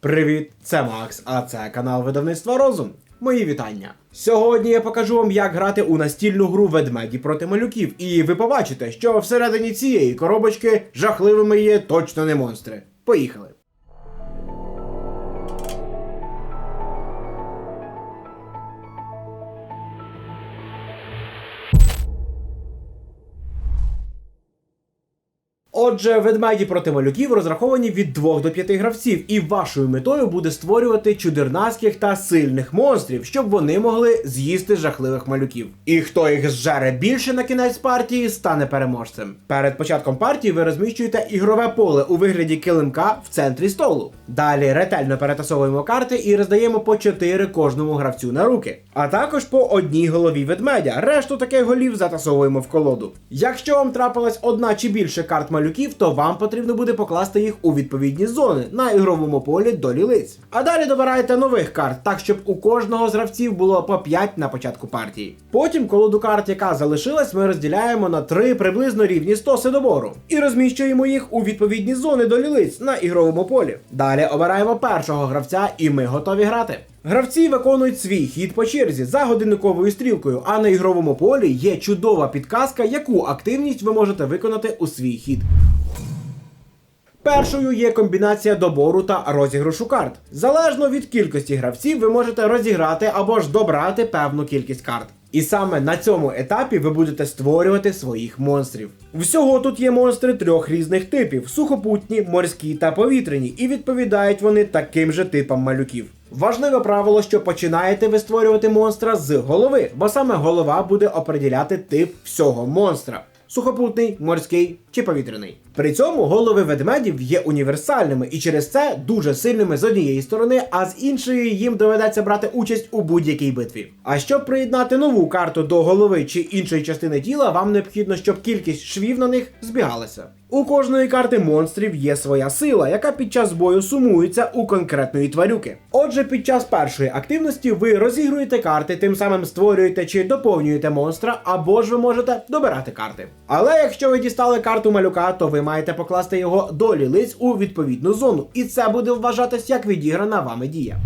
Привіт, це Макс, а це канал видавництва Розум. Мої вітання. Сьогодні я покажу вам, як грати у настільну гру ведмеді проти малюків, і ви побачите, що всередині цієї коробочки жахливими є точно не монстри. Поїхали. Отже, ведмеді проти малюків розраховані від 2 до 5 гравців, і вашою метою буде створювати чудернацьких та сильних монстрів, щоб вони могли з'їсти жахливих малюків. І хто їх зжере більше на кінець партії, стане переможцем. Перед початком партії ви розміщуєте ігрове поле у вигляді килимка в центрі столу. Далі ретельно перетасовуємо карти і роздаємо по 4 кожному гравцю на руки, а також по одній голові ведмедя. Решту таких голів затасовуємо в колоду. Якщо вам трапилась одна чи більше карт малюків, то вам потрібно буде покласти їх у відповідні зони на ігровому полі до лілиць. А далі добираєте нових карт, так щоб у кожного з гравців було по 5 на початку партії. Потім колоду карт, яка залишилась, ми розділяємо на три приблизно рівні стоси добору і розміщуємо їх у відповідні зони до лілиць на ігровому полі. Далі обираємо першого гравця, і ми готові грати. Гравці виконують свій хід по черзі за годинниковою стрілкою, а на ігровому полі є чудова підказка, яку активність ви можете виконати у свій хід. Першою є комбінація добору та розіграшу карт. Залежно від кількості гравців, ви можете розіграти або ж добрати певну кількість карт. І саме на цьому етапі ви будете створювати своїх монстрів. Всього тут є монстри трьох різних типів: сухопутні, морські та повітряні, і відповідають вони таким же типам малюків. Важливе правило, що починаєте ви створювати монстра з голови, бо саме голова буде определяти тип всього монстра. Сухопутний, морський чи повітряний. При цьому голови ведмедів є універсальними і через це дуже сильними з однієї сторони, а з іншої їм доведеться брати участь у будь-якій битві. А щоб приєднати нову карту до голови чи іншої частини тіла, вам необхідно, щоб кількість швів на них збігалася. У кожної карти монстрів є своя сила, яка під час бою сумується у конкретної тварюки. Отже, під час першої активності ви розігруєте карти, тим самим створюєте чи доповнюєте монстра, або ж ви можете добирати карти. Але якщо ви дістали карту малюка, то ви маєте покласти його до лілиць у відповідну зону, і це буде вважатись як відіграна вами дія.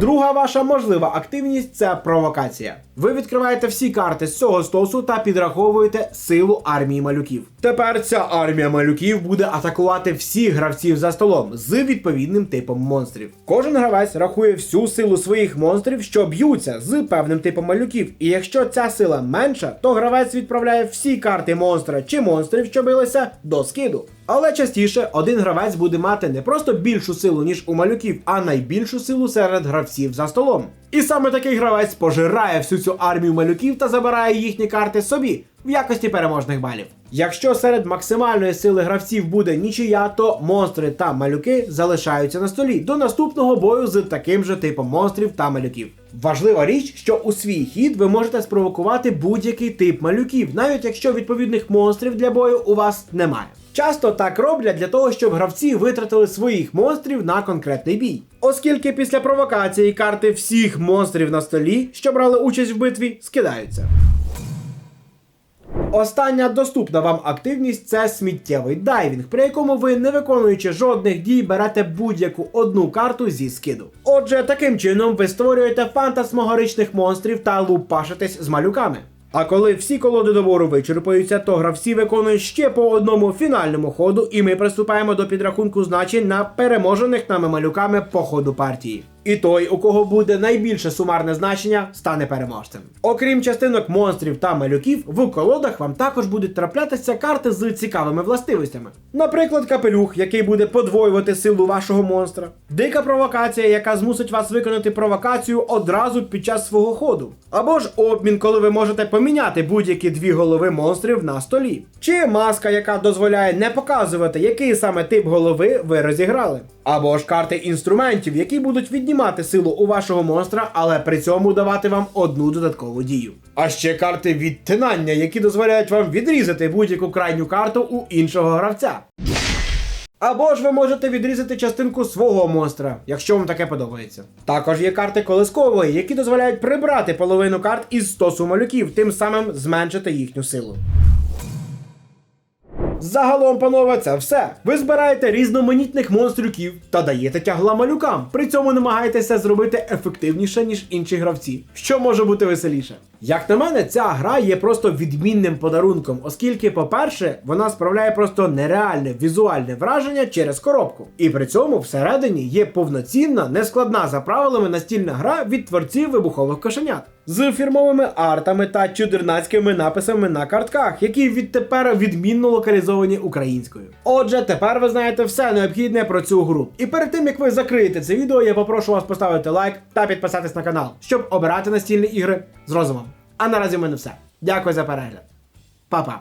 Друга ваша можлива активність це провокація. Ви відкриваєте всі карти з цього стосу та підраховуєте силу армії малюків. Тепер ця армія малюків буде атакувати всіх гравців за столом з відповідним типом монстрів. Кожен гравець рахує всю силу своїх монстрів, що б'ються з певним типом малюків. І якщо ця сила менша, то гравець відправляє всі карти монстра чи монстрів, що билися, до скиду. Але частіше один гравець буде мати не просто більшу силу, ніж у малюків, а найбільшу силу серед гравців за столом. І саме такий гравець пожирає всю цю армію малюків та забирає їхні карти собі в якості переможних балів. Якщо серед максимальної сили гравців буде нічия, то монстри та малюки залишаються на столі до наступного бою з таким же типом монстрів та малюків. Важлива річ, що у свій хід ви можете спровокувати будь-який тип малюків, навіть якщо відповідних монстрів для бою у вас немає. Часто так роблять для того, щоб гравці витратили своїх монстрів на конкретний бій. Оскільки після провокації карти всіх монстрів на столі, що брали участь в битві, скидаються. Остання доступна вам активність це сміттєвий дайвінг, при якому ви, не виконуючи жодних дій, берете будь-яку одну карту зі скиду. Отже, таким чином ви створюєте фантасмогоричних монстрів та лупашитесь з малюками. А коли всі колоди добору вичерпуються, то гравці виконують ще по одному фінальному ходу, і ми приступаємо до підрахунку значень на переможених нами малюками по ходу партії. І той, у кого буде найбільше сумарне значення, стане переможцем. Окрім частинок монстрів та малюків, в колодах вам також будуть траплятися карти з цікавими властивостями. Наприклад, капелюх, який буде подвоювати силу вашого монстра, дика провокація, яка змусить вас виконати провокацію одразу під час свого ходу. Або ж обмін, коли ви можете поміняти будь-які дві голови монстрів на столі. Чи маска, яка дозволяє не показувати, який саме тип голови ви розіграли. Або ж карти інструментів, які будуть віднімати силу у вашого монстра, але при цьому давати вам одну додаткову дію. А ще карти відтинання, які дозволяють вам відрізати будь-яку крайню карту у іншого гравця. Або ж ви можете відрізати частинку свого монстра, якщо вам таке подобається. Також є карти колискової, які дозволяють прибрати половину карт із стосу малюків, тим самим зменшити їхню силу. Загалом, панове, це все. Ви збираєте різноманітних монстрюків та даєте тягла малюкам. При цьому намагаєтеся зробити ефективніше, ніж інші гравці. Що може бути веселіше? Як на мене, ця гра є просто відмінним подарунком, оскільки, по-перше, вона справляє просто нереальне візуальне враження через коробку. І при цьому всередині є повноцінна, нескладна за правилами настільна гра від творців вибухових кошенят. З фірмовими артами та чудернацькими написами на картках, які відтепер відмінно локалізовані українською. Отже, тепер ви знаєте все необхідне про цю гру. І перед тим як ви закриєте це відео, я попрошу вас поставити лайк та підписатись на канал, щоб обирати настільні ігри з розумом. А наразі в мене все. Дякую за перегляд. Па-па.